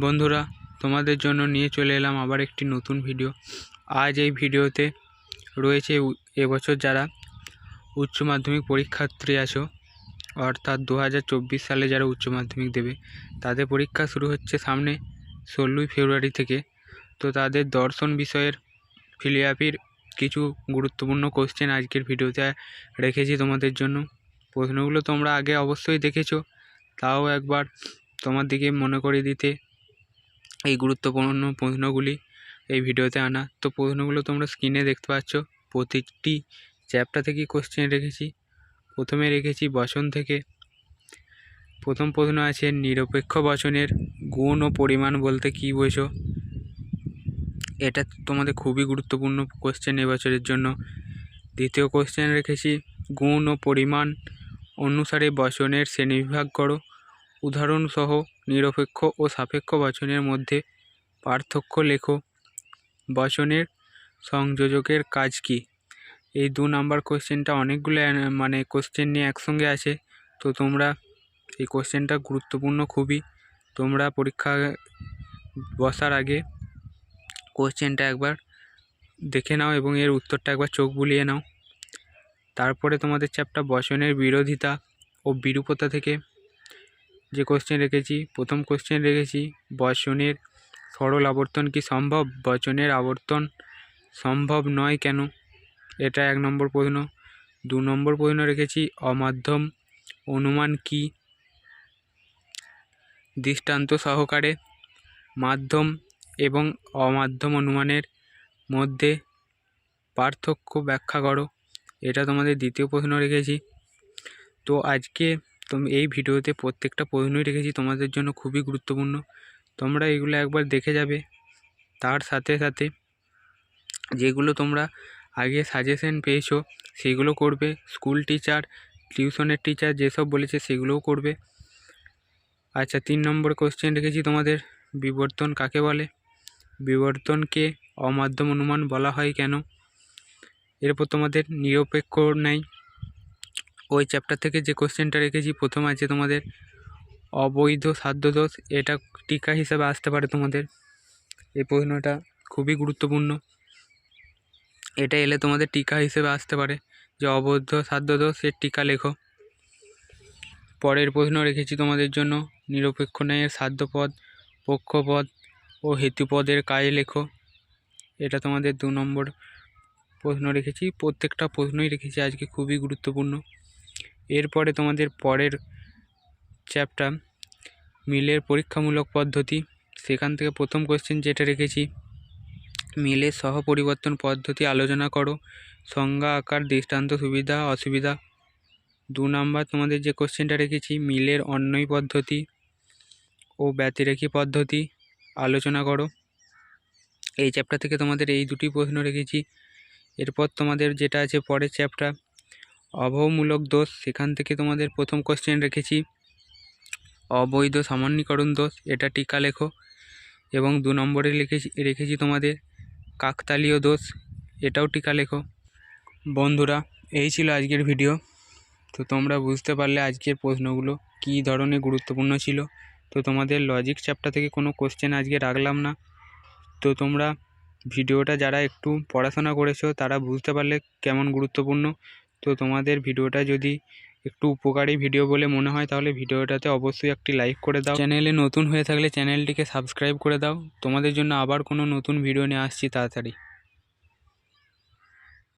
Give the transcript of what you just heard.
বন্ধুরা, তোমাদের জন্য নিয়ে চলে এলাম আবার একটি নতুন ভিডিও। আজ এই ভিডিওতে রয়েছে এবছর যারা উচ্চ মাধ্যমিক পরীক্ষার্থী আছো, অর্থাৎ দু হাজার চব্বিশ সালে যারা উচ্চ মাধ্যমিক দেবে, তাদের পরীক্ষা শুরু হচ্ছে সামনে ষোলোই ফেব্রুয়ারি থেকে। তো তাদের দর্শন বিষয়ের ফিলিয়াপির কিছু গুরুত্বপূর্ণ কোশ্চেন আজকের ভিডিওতে রেখেছি তোমাদের জন্য। প্রশ্নগুলো তোমরা আগে অবশ্যই দেখেছ, তাও একবার তোমার দিকে মনে করিয়ে দিতে এই গুরুত্বপূর্ণ প্রশ্নগুলি এই ভিডিওতে আনা। তো প্রশ্নগুলো তোমরা স্ক্রিনে দেখতে পাচ্ছ। প্রতিটি চ্যাপ্টার থেকে কোশ্চেন রেখেছি। প্রথমে রেখেছি বচন থেকে। প্রথম প্রশ্ন আছে, নিরপেক্ষ বচনের গুণ ও পরিমাণ বলতে কী বোঝো? এটা তোমাদের খুবই গুরুত্বপূর্ণ কোশ্চেন এবছরের জন্য। দ্বিতীয় কোশ্চেন রেখেছি, গুণ ও পরিমাণ অনুসারে বচনের শ্রেণীবিভাগ করো। উদাহরণসহ নিরপেক্ষ ও সাপেক্ষ বচনের মধ্যে পার্থক্য লেখো। বচনের সংযোজকের কাজ কী? এই দু নাম্বার কোশ্চেনটা অনেকগুলো মানে কোশ্চেন নিয়ে একসঙ্গে আছে। তো তোমরা এই কোশ্চেনটা গুরুত্বপূর্ণ খুবই। তোমরা পরীক্ষা বসার আগে কোশ্চেনটা একবার দেখে নাও এবং এর উত্তরটা একবার চোখ বুলিয়ে নাও। তারপরে তোমাদের চ্যাপ্টার বচনের বিরোধিতা ও বিরূপতা থেকে যে কোশ্চেন রেখেছি, প্রথম কোশ্চেন রেখেছি, বচনের সরল আবর্তন কি সম্ভব? বচনের আবর্তন সম্ভব নয় কেন? এটা এক নম্বর প্রশ্ন। দু নম্বর প্রশ্ন রেখেছি, অমাধ্যম অনুমান কি? দৃষ্টান্ত সহকারে মাধ্যম এবং অমাধ্যম অনুমানের মধ্যে পার্থক্য ব্যাখ্যা করো। এটা তোমাদের দ্বিতীয় প্রশ্ন রেখেছি। তো আজকে তুমি এই ভিডিওতে প্রত্যেকটা প্রশ্নই রেখেছি তোমাদের জন্য খুবই গুরুত্বপূর্ণ। তোমরা এগুলো একবার দেখে যাবে। তার সাথে সাথে যেগুলো তোমরা আগে সাজেশন পেয়েছ, সেগুলো করবে। স্কুল টিচার টিউশনের টিচার যেসব বলেছে, সেগুলোও করবে। আচ্ছা তিন নম্বর কোশ্চেন রেখেছি তোমাদের। বিবর্তন কাকে বলে? বিবর্তনকে অমাধ্যম অনুমান বলা হয় কেন? এরপর তোমাদের নিরপেক্ষ নেই। ওই চ্যাপ্টার থেকে যে কোশ্চেনটা রেখেছি, প্রথম আছে তোমাদের অবৈধ সাধ্যদোষ এটা টিকা হিসাবে আসতে পারে তোমাদের। এই প্রশ্নটা খুবই গুরুত্বপূর্ণ। এটা এলে তোমাদের টিকা হিসেবে আসতে পারে। যে অবৈধ সাধ্যদোষ এর টিকা লেখো। পরের প্রশ্ন রেখেছি তোমাদের জন্য। নিরপেক্ষ ন্যায়ের সাধ্যপদ, পক্ষপদ ও হেতুপদের কাজে লেখো। এটা তোমাদের দু নম্বর প্রশ্ন রেখেছি। প্রত্যেকটা প্রশ্নই রেখেছি। আজকে খুবই গুরুত্বপূর্ণ। এরপরে তোমাদের পরের চ্যাপ্টার মিলের পরীক্ষামূলক পদ্ধতি। সেখান থেকে প্রথম কোশ্চেন যেটা রেখেছি মিলের সহ পরিবর্তন পদ্ধতি আলোচনা করো। সংজ্ঞা, আকার, দৃষ্টান্ত, সুবিধা, অসুবিধা। দু নাম্বার তোমাদের যে কোশ্চেনটা রেখেছি, মিলের অন্যয় পদ্ধতি ও ব্যতিরেখী পদ্ধতি আলোচনা করো। এই চ্যাপ্টার থেকে তোমাদের এই দুটি প্রশ্ন রেখেছি। এরপর তোমাদের যেটা আছে পরের চ্যাপ্টার অবমূলক দোষ, সেখান থেকে তোমাদের প্রথম কোশ্চেন রেখেছি। অবৈধ সামান্যীকরণ দোষ, এটা টিকা লেখো। এবং দু নম্বরে লিখেছি, রেখেছি তোমাদের কাকতালীয় দোষ, এটাও টিকা লেখো। বন্ধুরা, এই ছিল আজকের ভিডিও তো তোমরা বুঝতে পারলে আজকের প্রশ্নগুলো কী ধরনের গুরুত্বপূর্ণ ছিল। তো তোমাদের লজিক চ্যাপ্টার থেকে কোনো কোশ্চেন আজকে রাখলাম না। তো তোমরা ভিডিওটা যারা একটু পড়াশোনা করেছ, তারা বুঝতে পারলে কেমন গুরুত্বপূর্ণ। তো তোমাদের ভিডিওটা যদি একটু উপকারী ভিডিও বলে মনে হয়, তাহলে ভিডিওটাতে অবশ্যই একটি লাইক করে দাও। চ্যানেলে নতুন হয়ে থাকলে চ্যানেলটিকে সাবস্ক্রাইব করে দাও। তোমাদের জন্য আবার কোনো নতুন ভিডিও নিয়ে আসছি তাড়াতাড়ি।